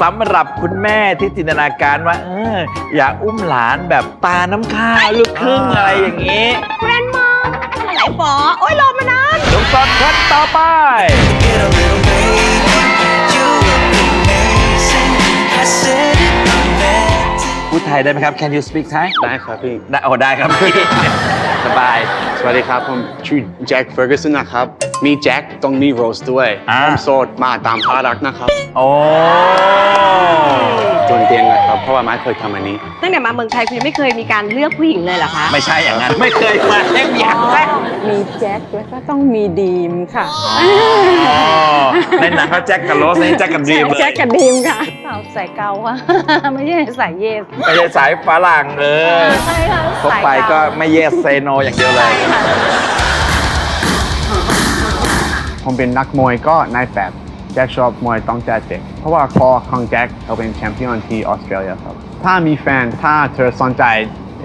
สำหรับคุณแม่ที่จินตนาการว่าเอออยากอุ้มหลานแบบตาน้ำข้าวลูกครึ่งอะไรอย่างนี้แกรนด์มาไหลฝอโอ้ยรอมานานลุงสดคนต่อไป Get a little baby, you look amazing. I said it, I meant it. พูดไทยได้ไหมครับ Can you speak Thai ได้ครับพี่ ได้โอ้ได้ครับพี่ สบาย สวัสดีครับ ผมชื่อแจ็คเฟอร์ก s สันนะครับ มีแจ็คต้องมีโรสด้วยอ่า ผมโสดมาตามพารักนะครับโอ้ จนเตียงเลยครับ เพราะว่าไม่เคยทำอันนี้ ตั้งแต่มาเมืองไทยคุณยังไม่เคยมีการเลือกผู้หญิงเลยเหรอคะไม่ใช่อย่างนั้น ไม่เคยมาเล่นอย่างแรกมีแจ็คแล้วก็ต้องมีดีมค่ะ ในหนังเขาแจ็คกับโรสนี่แจ็คกับดรีมเลยแจ็คกับดีมค่ะ สาวสายเกาค่ะไม่ใช่สายเยสไม่ใช่สายฝรั่งเออใช่ค่ะพบไปก็ไม่เยสเซโนอย่างเดียวเลย ผมเป็นนักมวยก็นายแบบแจ็คชอบมวยต้องแจ็คเด็ก เพราะว่าพ่อของแจ็คเขาเป็นแชมเปี้ยนที่ออสเตรเลียครับ ถ้ามีแฟนถ้าเธอสนใจ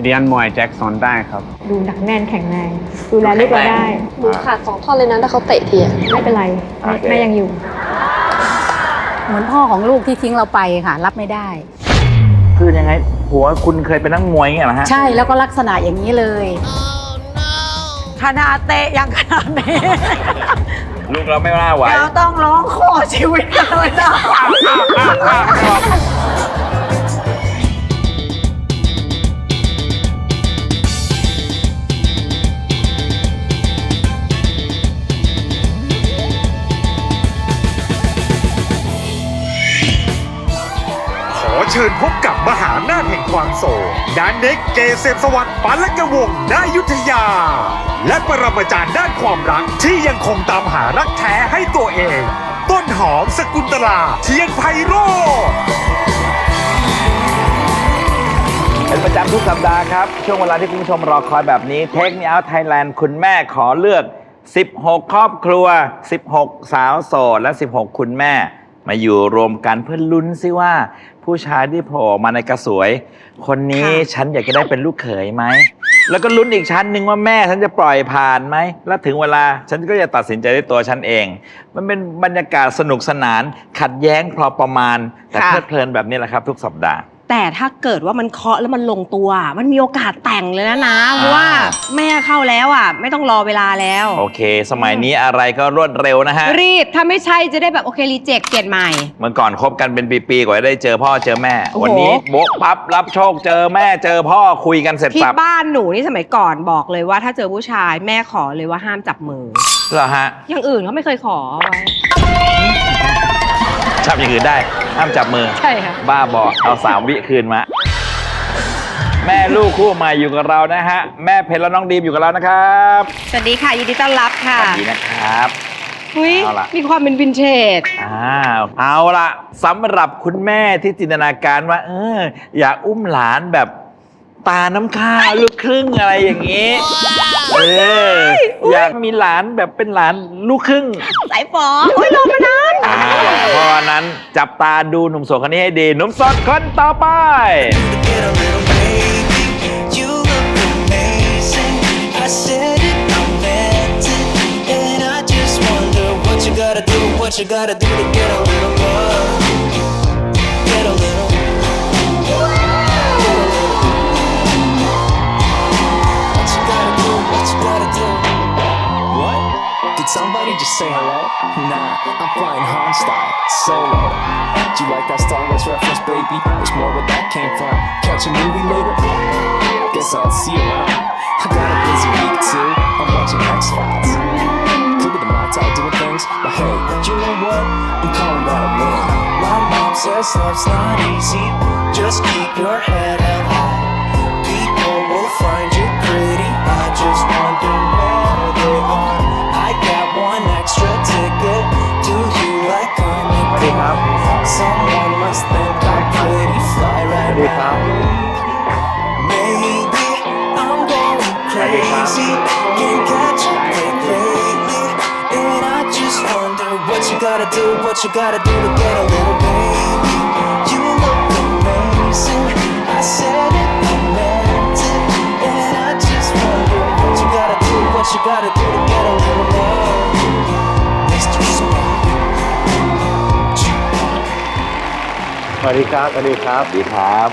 เรียนมวยแจ็คสอนได้ครับ ดูหนักแน่นแข็งแรงดูแลลูกเราได้หนูขาดสองท่อนเลยนะถ้าเขาเตะทีอะไม่เป็นไรแม่โอเค แม่ยังอยู่ เหมือนพ่อของลูกที่ทิ้งเราไปค่ะ รับไม่ได้ คือยังไงผัวคุณเคยเป็นนักมวยไงเหรอฮะ ใช่แล้วก็ลักษณะอย่างนี้เลยขนาดเตะยังขนาดนี้ ลูกเราไม่น่าไหว เราต้องร้องขอชีวิตกันเลยนะ เชิญพบกับมหานาแห่งความโศกดานเน็กเกษมสวัสดิ์ปันละกวงนายุทธยา และปรมาจารย์ด้านความรักที่ยังคงตามหารักแท้ให้ตัวเอง ต้นหอมสกุลตลาเทียนไพโรจน์เป็นประจำทุกสัปดาห์ครับ ช่วงเวลาที่คุณผู้ชมรอคอยแบบนี้เทค Me Out Thailand คุณแม่ขอเลือก 16 ครอบครัว 16 สาวโสด และ 16 คุณแม่ มาอยู่รวมกันเพื่อลุ้นซิว่า ผู้ชายที่โผล่มาในกระสวย คนนี้ฉันอยากจะได้เป็นลูกเขยไหม แล้วก็ลุ้นอีกชั้นหนึ่งว่าแม่ฉันจะปล่อยผ่านไหม แล้วถึงเวลาฉันก็จะตัดสินใจด้วยตัวฉันเอง มันเป็นบรรยากาศสนุกสนาน ขัดแย้งพอประมาณ แต่เพลิดเพลินแบบนี้แหละครับ ทุกสัปดาห์ แต่ถ้าเกิดว่ามันเคาะแล้วมันลงตัว มันมีโอกาสแต่งเลยนะนะเพราะว่าแม่เข้าแล้วอะ ไม่ต้องรอเวลาแล้ว โอเค สมัยนี้อะไรก็รวดเร็วนะฮะ รีบถ้าไม่ใช่จะได้แบบโอเครีเจ็คเปลี่ยนใหม่ เมื่อก่อนคบกันเป็นปีๆกว่าจะได้เจอพ่อเจอแม่ โอ้โห วันนี้โบ๊ะปั๊บรับโชคเจอแม่เจอพ่อคุยกันเสร็จที่สับบ้านหนูนี่สมัยก่อนบอกเลยว่าถ้าเจอผู้ชายแม่ขอเลยว่าห้ามจับมือ เหรอฮะ อย่างอื่นเขาไม่เคยขอไว้ จับอย่างอื่นได้ ห้ามจับมือ ใช่ค่ะ บ้าบอเอาสามวิคืนมา แม่ลูกคู่ใหม่อยู่กับเรานะฮะ แม่เพชรและน้องดีมอยู่กับเรานะครับสวัสดีค่ะ ยินดีต้อนรับค่ะสวัสดีนะครับ อุ๊ยเอาล่ะ มีความเป็นวินเทจ อ้าวเอาละสำหรับคุณแม่ที่จินตนาการว่า เออ อยากอุ้มหลานแบบตาน้ำข้าวลูกครึ่งอะไรอย่างนี้ เอออยากมีหลานแบบเป็นหลานลูกครึ่งสายฝอโอ้ยรอมานานอ่าเพราะฉะนั้นจับตาดูหนุ่มโสดคนนี้ให้ดีหนุ่มโสดคนต่อไป Get a little baby, you look amazing. I said it, I meant it. And I just wonder what you gotta do, what you gotta do to get a little love. Somebody just say hello? Nah, I'm flying Han style, solo. Do you like that Star Wars reference, baby? There's more where that came from. Catch a movie later? Guess I'll see you around. I got a busy week too. I'm watching X Files. Be the Matai doing things, but hey, you know what? I'm calling that a win. My mom says life's not easy. Just keep your head held high. People will find you pretty. I just wonder gotta do, what you gotta do to get a little baby. You look amazing. I said it, I meant it. And I just wonder what you gotta do, what you gotta do to get a little love. Mr. Smart. สวัสดีครับ สวัสดีครับสวัสดีครับ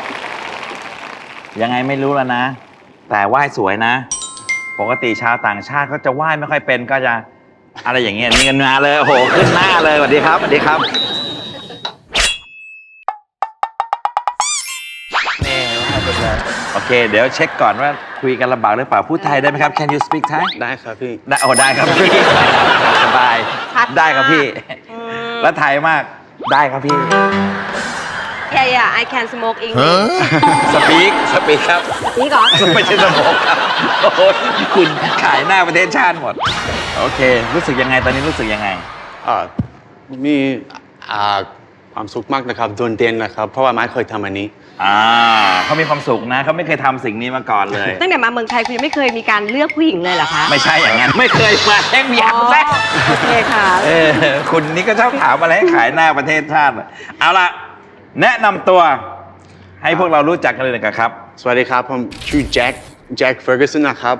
ยังไงไม่รู้แล้วนะ แต่ไหว้สวยนะ ปกติชาวต่างชาติเขาจะไหว้ไม่ค่อยเป็นก็จะ อะไรอย่างเงี้ยนี่กันมาเลยโอ้โหขึ้นหน้าเลยสวัสดีครับสวัสดีครับนี่ไหว้เป็นเลยโอเค เดี๋ยวเช็คก่อนว่าคุยกันลำบากหรือเปล่าพูดไทยได้ไหมครับ Can you speak Thai ได้ครับพี่ ได้โอ้ได้ครับพี่สบายชัดได้ครับพี่อืมแล้วไทยมากได้ครับพี่ yeah yeah I can smoke English สปีกสปีกครับ นี่ก่อน ไม่ใช่สมองครับโอ้โหคุณขายหน้าประเทศชาติหมด โอเค รู้สึกยังไงตอนนี้รู้สึกยังไง อ่ามีอ่าความสุขมากนะครับโดนเด่นนะครับ เพราะว่าไม่เคยทำอันนี้ อ่าเขามีความสุขนะเขาไม่เคยทำสิ่งนี้มาก่อนเลย ตั้งแต่มาเมืองไทยคุณยังไม่เคยมีการเลือกผู้หญิงเลยเหรอคะไม่ใช่อย่างนั้น ไม่เคยมาแท่งมีอันแท้โอเคค่ะ เออคุณนี่ก็ชอบถามอะไรให้ขายหน้าประเทศชาติ เอาละแนะนำตัว ให้พวกเรารู้จักกันเลยนะครับ สวัสดีครับ ผมชื่อแจ็คแจ็คเฟอร์ก s สันนะครับ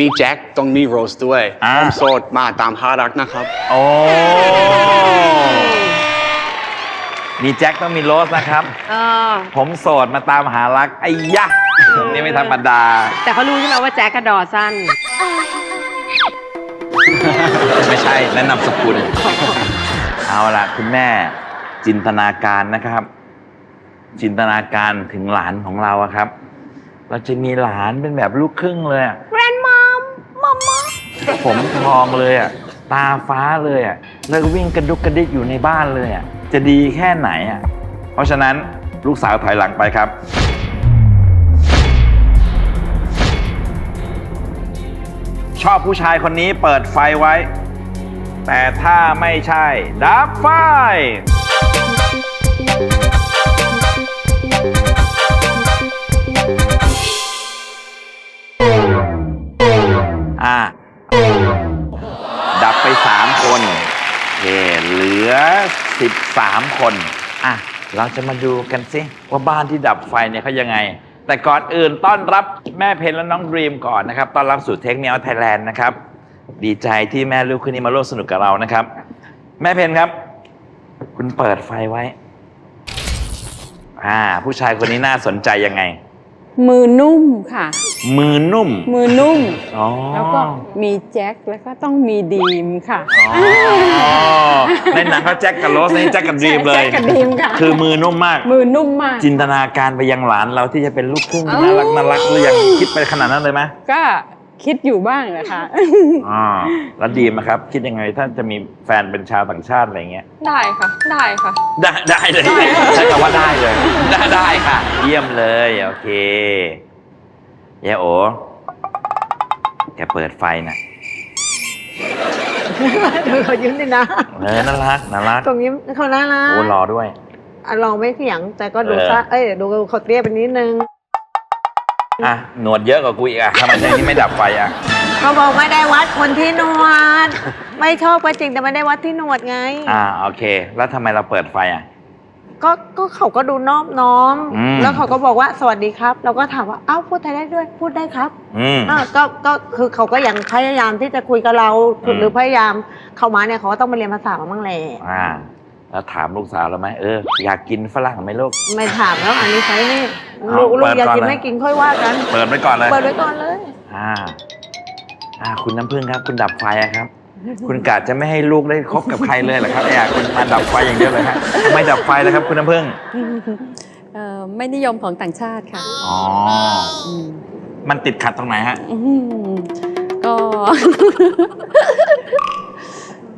มีแจ็คต้องมีโรสด้วยอ่า ผมโสดมาตามหารักนะครับ โอ้ มีแจ็คต้องมีโรสนะครับ เออ ผมโสดมาตามหารักไอ้ยะนี่ไม่ธรรมดา แต่เขารู้ใช่ไหมว่าแจ็คกระดอสั้น ไม่ใช่แนะนำสกุล เอาล่ะคุณแม่ จินตนาการนะครับ จินตนาการถึงหลานของเราอะครับ เราจะมีหลานเป็นแบบลูกครึ่งเลยอะ grandmom mama ผมทองเลยอะ ตาฟ้าเลยอะ แล้วก็วิ่งกระดุกกระดิกอยู่ในบ้านเลยอะ จะดีแค่ไหนอะ เพราะฉะนั้นลูกสาวถอยหลังไปครับ ชอบผู้ชายคนนี้เปิดไฟไว้ แต่ถ้าไม่ใช่ ดับไฟ อะ 13 คน อะ เราจะมาดูกันสิว่าบ้านที่ดับไฟเนี่ยเขายังไง แต่ก่อนอื่นต้อนรับแม่เพนและน้องดรีมก่อนนะครับต้อนรับสู่เทคเนียลไทยแลนด์นะครับ ดีใจที่แม่ลูกคนนี้มาร่วมสนุกกับเรานะครับ แม่เพนครับ คุณเปิดไฟไว้ อ่า ผู้ชายคนนี้น่าสนใจยังไง มือนุ่มค่ะ มือนุ่ม มือนุ่ม อ๋อแล้วก็มีแจ็คแล้วก็ต้องมีดีมค่ะ อ๋อในหนังเขาแจ็คกับโรสนี่แจ็คกับดรีมเลย แจ็คกับดรีมค่ะ คือมือนุ่มมาก มือนุ่มมาก จินตนาการไปยังหลานเราที่จะเป็นลูกครึ่งอ๋อน่ารักน่ารักหรือยังคิดไปขนาดนั้นเลยไหมก็ คิดอยู่บ้างแหละค่ะอ่าแล้วดีมอะครับ คิดยังไงถ้าจะมีแฟนเป็นชาวต่างชาติอะไรเงี้ย ได้ค่ะ ได้ค่ะ ได้ได้เลยใช้คำว่าได้เลย ได้ได้ค่ะ เยี่ยมเลยโอเคเยโอแกเปิดไฟน่ะเดี๋ยวเขายิ้มดินะ เออน่ารักน่ารักตรงยิ้มเขาน่ารักโอ้รอด้วยอะลองไม่เถียงแต่ก็ดูเออซะเอ้ยดูเขาเตี้ยไปนิดนึง อะหนวดเยอะกว่ากูอีกอะทำไมในนี้ไม่ดับไฟอะเขาบอกไม่ได้วัดคนที่หนวด ไม่ชอบก็จริงแต่ไม่ได้วัดที่หนวดไง อ่าโอเค แล้วทำไมเราเปิดไฟอะ ก็ก็เขาก็ดูนอบน้อม อืม แล้วเขาก็บอกว่าสวัสดีครับ เราก็ถามว่าเอ้าพูดไทยได้ด้วยพูดได้ครับอืม อ่าก็ก็คือเขาก็ยังพยายามที่จะคุยกับเราอืม หรือพยายามเข้ามาเนี่ยเขาก็ต้องมาเรียนภาษามาบ้างแหละ อ่า แล้วถามลูกสาวเราไหมเอออยากกินฝรั่งไหมลูก ไม่ถามแล้วอันนี้ใช้นี่เอาลูกลูเปิกดอยากก่อนกินเลย ไม่กินค่อยว่ากัน เปิดไว้ก่อนเลยเปิดไว้ก่อนเลย อ่า อ่า คุณน้ำพึ่งครับ คุณดับไฟอะครับ คุณกาจะไม่ให้ลูกได้คบกับใครเลยเหรอครับไอ้อะคุณมาดับไฟอย่างเดียวเลยฮะทำไมดับไฟล่ะครับ คุณน้ำพึ่งเอ่อไม่นิยมของต่างชาติค่ะอ๋ออืมมันติดขัดตรงไหนฮะ อืมก็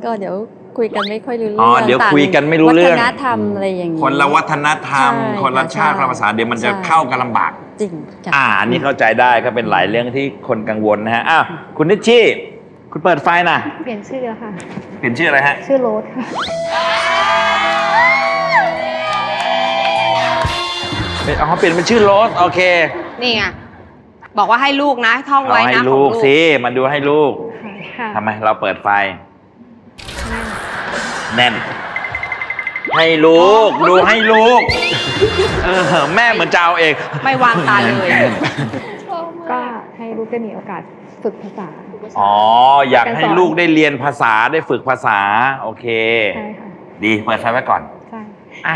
ก็เดี๋ยว คุยกันไม่ค่อยรู้เรื่องอ๋อเดี๋ยวต่างคุยกันไม่รู้เรื่อง วัฒนธรรมอะไรอย่างนี้ คนละวัฒนธรรม ใช่คนละชาติใช่คนละภาษาเดี๋ยวมันจะใช่ เข้ากันลำบาก จริงจ้ะ อ่าอันนี้เข้าใจได้ก็เป็นหลายเรื่องที่คนกังวลนะฮะอ้าวคุณนิชชี่คุณเปิดไฟนะเปลี่ยนชื่อแล้วค่ะ เปลี่ยนชื่ออะไรฮะ ชื่อโรสค่ะ เป็นอ๋อเปลี่ยนเป็นชื่อโรสโอเคนี่ไงบอกว่าให้ลูกนะท่องเอาไว้ให้นะลูกของสิมาดูให้ลูกค่ะ ทำไมเราเปิดไฟ แน่น ให้ลูก ดูให้ลูกเออแม่เหมือนจะเอาเองไม่วางตาเลย ก็ให้ลูกได้มีโอกาสฝึกภาษา อ๋อ อยากให้ลูกได้เรียนภาษาได้ฝึกภาษา โอเค ใช่ค่ะ ดีเปิดไฟไว้ก่อน ใช่อะ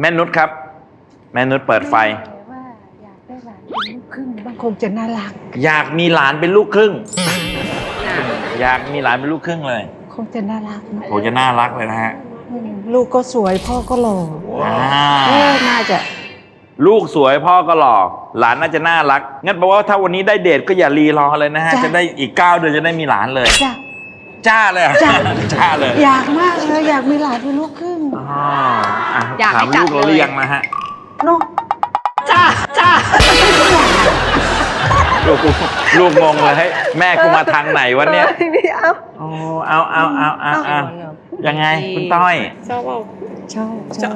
แม่นุชครับ แม่นุชเปิดไฟ ว่าอยากได้หลานเป็นลูกครึ่งบางคนจะน่ารัก อยากมีหลานเป็นลูกครึ่ง อยากมีหลานเป็นลูกครึ่งเลย คงจะน่ารักนะโหจะน่ารักเลยนะฮะอืมลูกก็สวยพ่อก็หล่ออ่าเออน่าจะ ลูกสวยพ่อก็หล่อหลานน่าจะน่ารัก งั้นแปลว่าถ้าวันนี้ได้เดทก็อย่ารีรอเลยนะฮะ จ้ะ จะได้อีกเก้าเดือนจะได้มีหลานเลย จ้ะ จ้าเลยเหรอจ้ะ จ้าเลยอยากมากเลยอยากมีหลานเป็นลูกครึ่งอ๋ออะอยากให้ถามจัลูดกเราหเลยรือยังนะฮะ เนาะจ้าจ้า ลูกลูกงงเลยให้ยแม่กูมาทางไหนวะเนี่ยโอ้เอาเอาเอาเอาเอายังไงคุณต้อยชอบเอาชอบชอบ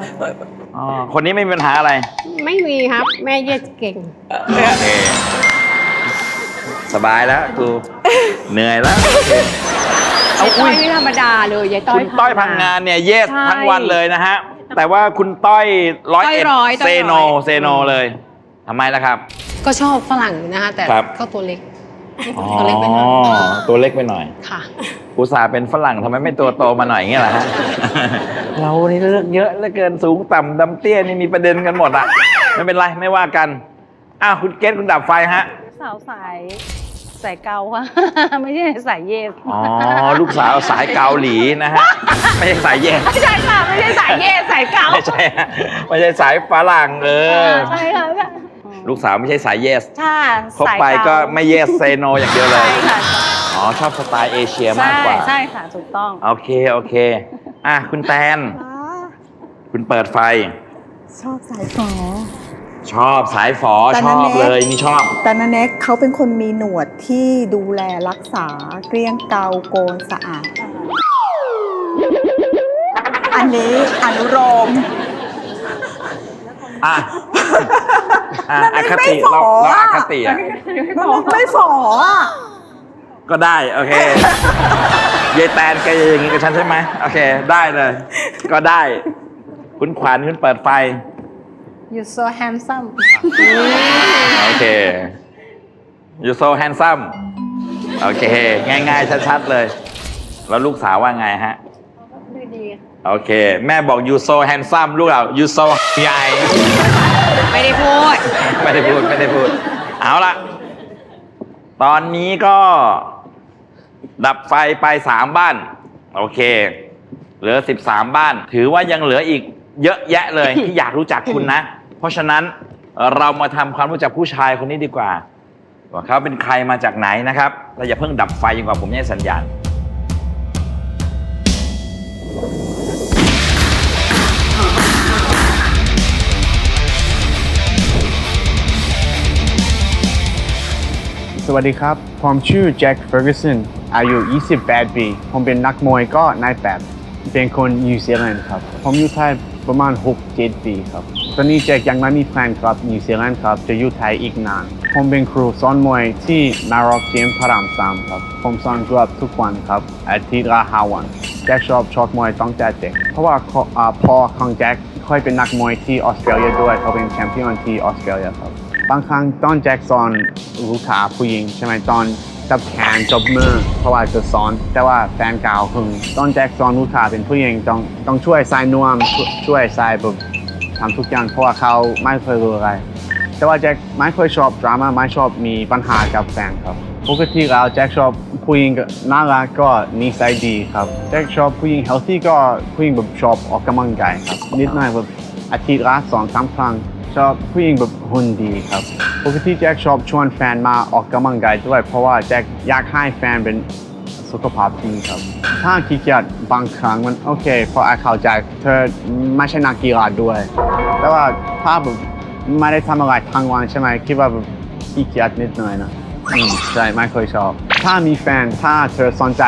อ๋อคนนี้ไม่มีปัญหาอะไร ไม่มีครับ แม่เย็ดเก่งโอเคสบายแล้วกูเหนื่อยแล้วเอาต้อุ้อยยไม่ธรรมดาเลยยายต้อยคุณต้อยพังงานเนี่ยเยสใช่ทั้งวันเลยนะฮะ แต่ว่าคุณต้อยร้อยต้อยเอ็ดร้อยต้เซอยโนร้อยเซโนเลยทำไมล่ะครับ ก็ชอบฝรั่งนะคะแต่ครับ ก็ตัวเล็กอ๋อตัวเล็กไปหน่อยตัวเล็กไปหน่อย ค่ะ อุตส่าห์เป็นฝรั่งทำไมไม่ตัวโตมาหน่อยอย่างเงี้ยล่ะฮะ เรานี่เลือกเยอะเหลือเกินสูงต่ำดำเตี้ยนี่มีประเด็นกันหมดอะไม่เป็นไรไม่ว่ากันอ้าวคุณเกตคุณดับไฟฮะสาวสายสายเกาค่ะ ไม่ใช่สายเยสอ๋อลูกสาวสายเกาหลีนะฮะไม่ใช่สายเย็นไม่ใช่ค่ะไม่ใช่สายเย่สายเกาไม่ใช่ฮะไม่ใช่สายฝรั่งเออ ใช่ค่ะ ลูกสาวไม่ใช่สายเยสค่ะคบไปก็ไม่เยสเซโนอย่างเดียวเลย ใช่ค่ะอ๋อ ชอบสไตล์เอเชียมากใช่กว่า ใช่ค่ะถูกต้อง โอเค โอเค อะ คุณแตน คุณเปิดไฟ ชอบสายฝอ ชอบสายฝอแต่ชนั่อนบเน็กเลยนี่ชอบ แต่นาเน็กเขาเป็นคนมีหนวดที่ดูแลรักษาเกลี้ยงเกาโกนสะอาด อันนี้อนุโรม อะ อะนั่อนคไม่ติฝอเราเราอะอคติอะมันไม่ฝออะก็ได้โอเคยายแตนแกอย่างงี้กับฉันใช่ไหมโอเค ได้เลย ก็ได้ คุณขวัญคุณเปิดไฟ you so handsome โอเค you so handsome โอเค ง่าย ๆ ชัด ๆ เลย แล้วลูกสาวว่าไงฮะ ดูดี โอเค แม่บอก you so handsome ลูกเรา you so ใหญ่ ไม่ได้พูด ไม่ได้พูด ไม่ได้พูด เอาละตอนนี้ก็ ดับไฟไปสามบ้าน โอเค เหลือสิบสามบ้าน ถือว่ายังเหลืออีกเยอะแยะเลยที่อยากรู้จักคุณนะ เพราะฉะนั้นเรามาทำความรู้จักผู้ชายคนนี้ดีกว่า ว่าเขาเป็นใครมาจากไหนนะครับเราอย่าเพิ่งดับไฟจนกว่าผมจะให้สัญญาณ สวัสดีครับ ผมชื่อแจ็คเฟอร์ก s สันอายุ 28 ปี ผมเป็นนักมวยก็นายแบบเป็นคนนิวซีแลนด์ครับ ผมอยู่ไทยประมาณ 6-7 ปีครับ ตอนนี้แจ็คยังไม่มีแพลนครับนิวซีแลนด์ครับ จะอยู่ไทยอีกนาน ผมเป็นครูสอนมวยที่นารอกเจมพระรามสามครับ ผมสอนกือบทุกวันครับ อาทิตย์ละห้าวัน แจ็คชอบชกมวยตั้งแต่เด็ก เพราะว่าพ่อของแจ็คเคยเป็นนักมวยที่ออสเตรเลียด้วย เขาเป็นแชมเปี้ยนที่ออสเตรเลียครับ บางครั้งตอนแจ็คสอนลูกค้าผู้หญิงใช่ไหมตอนจับแขนจับมือเพราะว่าจะสอน แต่ว่าแฟนเก่าคือตอนแจ็คสอนลูกค้าเป็นผู้หญิงต้องต้องช่วยใส่นวมช่วยช่วยใส่แบบทำทุกอย่างเพราะว่าเขาไม่เคยรู้อะไร แต่ว่าแจ็คไม่เคยชอบดราม่าไม่ชอบมีปัญหากับแฟนครับปกติแล้วแจ็คชอบผู้หญิงน่ารักก็นิสัยดีครับแจ็คชอบผู้หญิง healthy ก็ผู้หญิงแบบชอบออกกำลังกายครับนิดหน่อยแบบอาทิตย์ละสองสามครั้ง ชอบผู้หญิงแบบหุ่นดีครับปกติแจ็คชอบชวนแฟนมาออกกำลังกายด้วย เพราะว่าแจ็คอยากให้แฟนเป็นสุขภาพดีครับ ถ้าขี้เกียจบางครั้งมันโอเคเพราะไอ้เข้าใจเธอไม่ใช่นักกีฬาด้วย แต่ว่าถ้าแบบไม่ได้ทำอะไรทั้งวันใช่ไหมคิดว่าแบบขี้เกียจนิดหน่อยนะใช่ไม่เคยชอบ ถ้ามีแฟนถ้าเธอสนใจ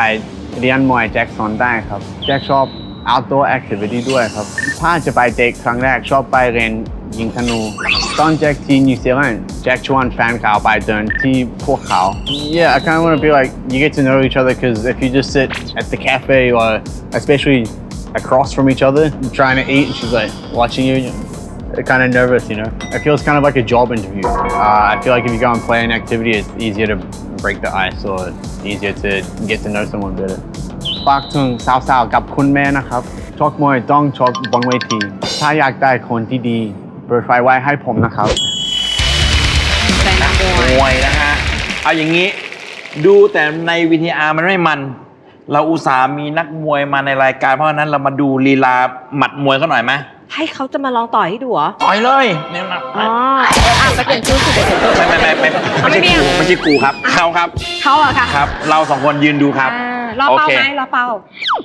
เรียนมวยแจ็คสอนได้ครับ แจ็คชอบ outdoor activity ด้วยครับ ถ้าจะไปเด็กครั้งแรกชอบไปเรียน ยิงธนู ตอนแจ็คที่นิวซีแลนด์แจ็คชวนแฟนเขาไปเดินที่ภูเขา Yeah I kind of want to be like you get to know each other because if you just sit at the cafe or especially across from each other trying to eat and she's like watching you kind of nervous, you know. It feels kind of like a job interview. Uh, I feel like if you go and play an activity, it's easier to break the ice or easier to get to know someone better. ฝากถึงสาวๆกับคุณแม่นะครับ ชกมวยต้องชกบนเวที ถ้าอยากได้คนที่ดี เปิดไฟไว้ให้ผมนะครับใจนักมมวยวยนะฮะ เอาอย่างนี้ดูแต่ในวีทีอาร์มันไม่มัน เราอุตส่าห์มีนักมวยมาในรายการเพราะฉะนั้นเรามาดูลีลาหมัดมวยเขาหน่อยไหมให้เขาจะมาลองต่อยให้ดูเหรอ ต่อยเลยเนี่ยนะอ๋ออะไปเปลี่ยนชุดสิไปเปลี่ยนชุดไม่ไม่ไม่ไม่ไม่ใช่กูไม่ใช่กูครับเขาครับ เขาอะค่ะ ครับ เราสองคนยืนดูครับ อ่า รอโอเป้าเคไหมรอเป้า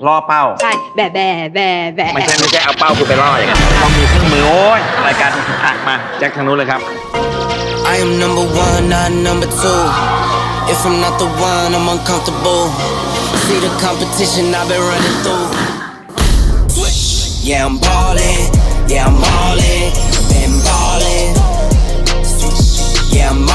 ล่อเป้า ใช่แบะแบะแบะแบะไม่ใช่ไม่ใช่เอาเป้าคุณไปล่ออย่างนั้นต้องมีเครื่องมือโอ้ยรายการอะมาแจ็คทางนู้นเลยครับ I am number one, not number two. If I'm not the one, I'm uncomfortable. See the competition I've been running through. Yeah, I'm ballin'. Yeah, I'm ballin'. Been ballin'. Yeah, I'm